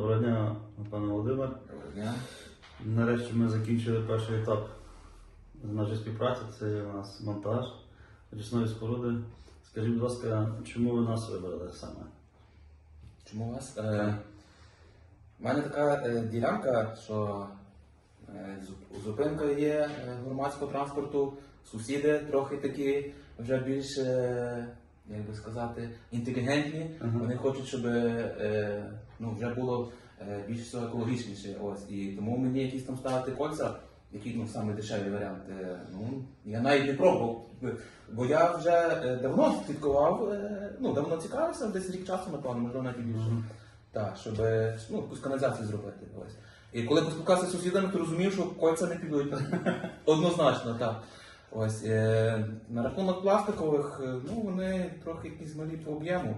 Доброго дня, пане Володимир. Доброго дня. Нарешті ми закінчили перший етап нашої співпраці. Це у нас монтаж очисної споруди. Скажіть, будь ласка, чому ви нас вибрали саме? Чому вас? Е, у мене така е, ділянка, що е, зуп- зупинка є е, громадського транспорту, сусіди трохи такі вже більш, е, як би сказати, інтелігентні. Ага. Вони хочуть, щоб е, ну, вже було е, більш всього екологічніше. Ось. І тому мені якісь там ставити кольця, які ну, саме дешеві варіанти. Ну, я навіть не пробував. Бо я вже е, давно слідкував, е, ну, давно цікавився, десь рік часу, напевно, можливо, навіть більше. Мгм. Так, щоб ну, якусь каналізацію зробити. Ось. І коли поспілкувався з сусідами, то розумів, що кольця не підуть. Однозначно, так. Ось, е, на рахунок пластикових, е, ну вони трохи якісь малі по об'єму.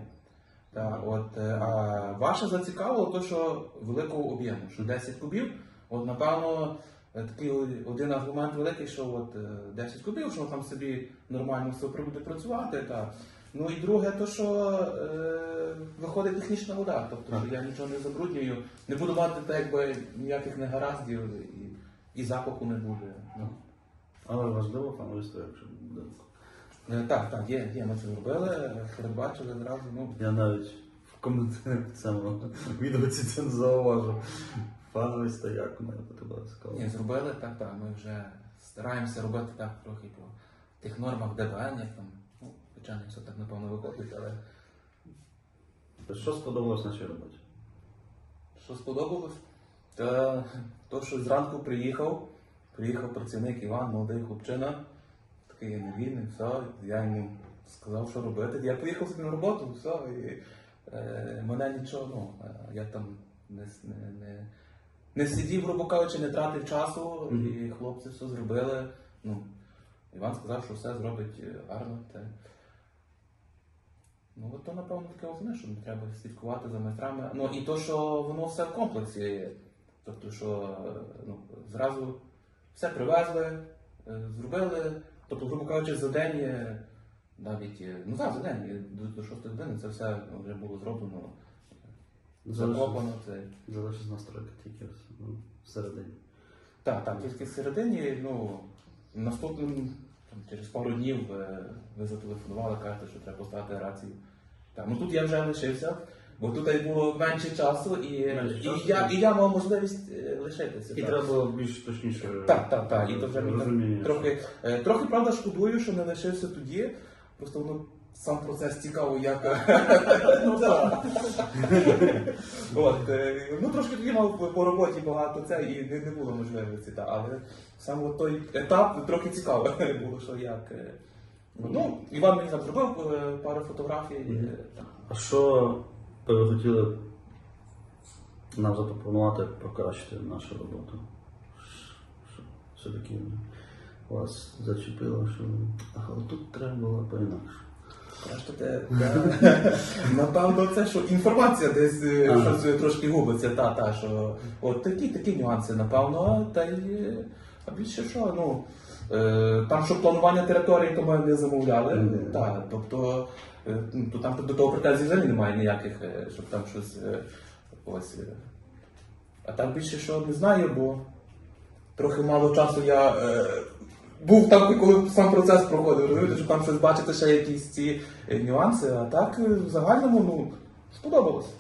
Так, от, е, а ваше зацікавило те, що великого об'єму, що 10 кубів, от напевно, е, такий один аргумент великий, що от е, 10 кубів, що там собі нормально все буде працювати. Так. Ну і друге, то що е, виходить технічна вода, тобто що я нічого не забруднюю, не буду мати так, якби ніяких негараздів і, і запаху не буде. Ну. Але важливо якщо буде. Е, Так, так, є, є, ми це зробили, е, передбачили зразу. Ну, Я навіть в коментарі в цьому відеоці це не зауважу. Фановиство як має бути обов'язково. ні, зробили, так, так. Ми вже стараємося робити так трохи по тих нормах ДБН, як там, ну, звичайно, все так напевно виходить, але Що сподобалось нашій роботі? що сподобалось? Та то, що зранку приїхав, приїхав працівник Іван, молодий хлопчина, такий енергійний, все, я йому сказав, що робити. Я поїхав собі на роботу, все, і е, мене нічого, ну, е, я там не, не, не, не сидів, грубо кажучи, не тратив часу, і хлопці все зробили. Ну, Іван сказав, що все зробить е, гарно. Те. Ну, от то, напевно, таке основне, що треба слідкувати за майстрами. Ну і то, що воно все в комплексі є. Тобто, що е, ну, зразу все привезли, е, зробили. Тобто, грубо кажучи, за день навіть, е, ну так, за день є, до, до 6 години це все вже було зроблено, закопано. Це. Залишилась настройка тільки ну, всередині. Так, так, тільки всередині, ну, наступним, там, через пару днів е, ви зателефонували, кажете, що треба поставити рацію. Так, ну тут я вже лишився, бо тут було менше часу, і, Менше і, часу. я, і я мав можливість е, лишитися. І так. треба було більш точніше. Так, так, так. І то вже мені трохи, е, трохи, правда, шкодую, що не лишився тоді. Просто воно сам процес цікаво, як. ну. От, е, ну, трошки тоді мав по- роботі багато це і не, було можливості. Але саме той етап трохи цікаво було, що як. е. Ну, Іван мені там зробив е, пару фотографій. Е. А що ви хотіли нам запропонувати покращити нашу роботу? Все-таки вас зачепило, що а тут треба було по-інакше. Напевно, це що інформація десь е, щось трошки губиться, та, та, що от такі, такі нюанси, напевно, та й е, а більше що, ну. Е, Там, що планування території, то ми не замовляли. Мгм. Та, тобто, е, то там до того претензій взагалі немає ніяких, е, щоб там щось ось. А так більше що не знаю, бо трохи мало часу я був там, коли сам процес проходив. Розумієте, що там щось бачити ще якісь ці нюанси, а так в загальному ну, сподобалось.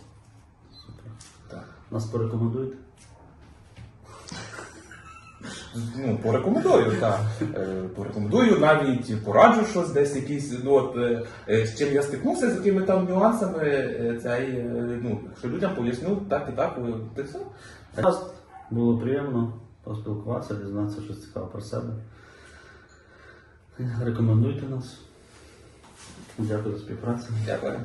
Супер. Так. Нас порекомендуєте? Ну, порекомендую, так. Е, порекомендую, навіть пораджу щось, десь якісь, ну от е, е, з чим я стикнувся, з якими там нюансами, цей, ну, що людям поясню, так і так, та все. Було приємно поспілкуватися, дізнатися щось цікаве про себе. Рекомендуйте нас. Дякую за співпрацю. Дякую.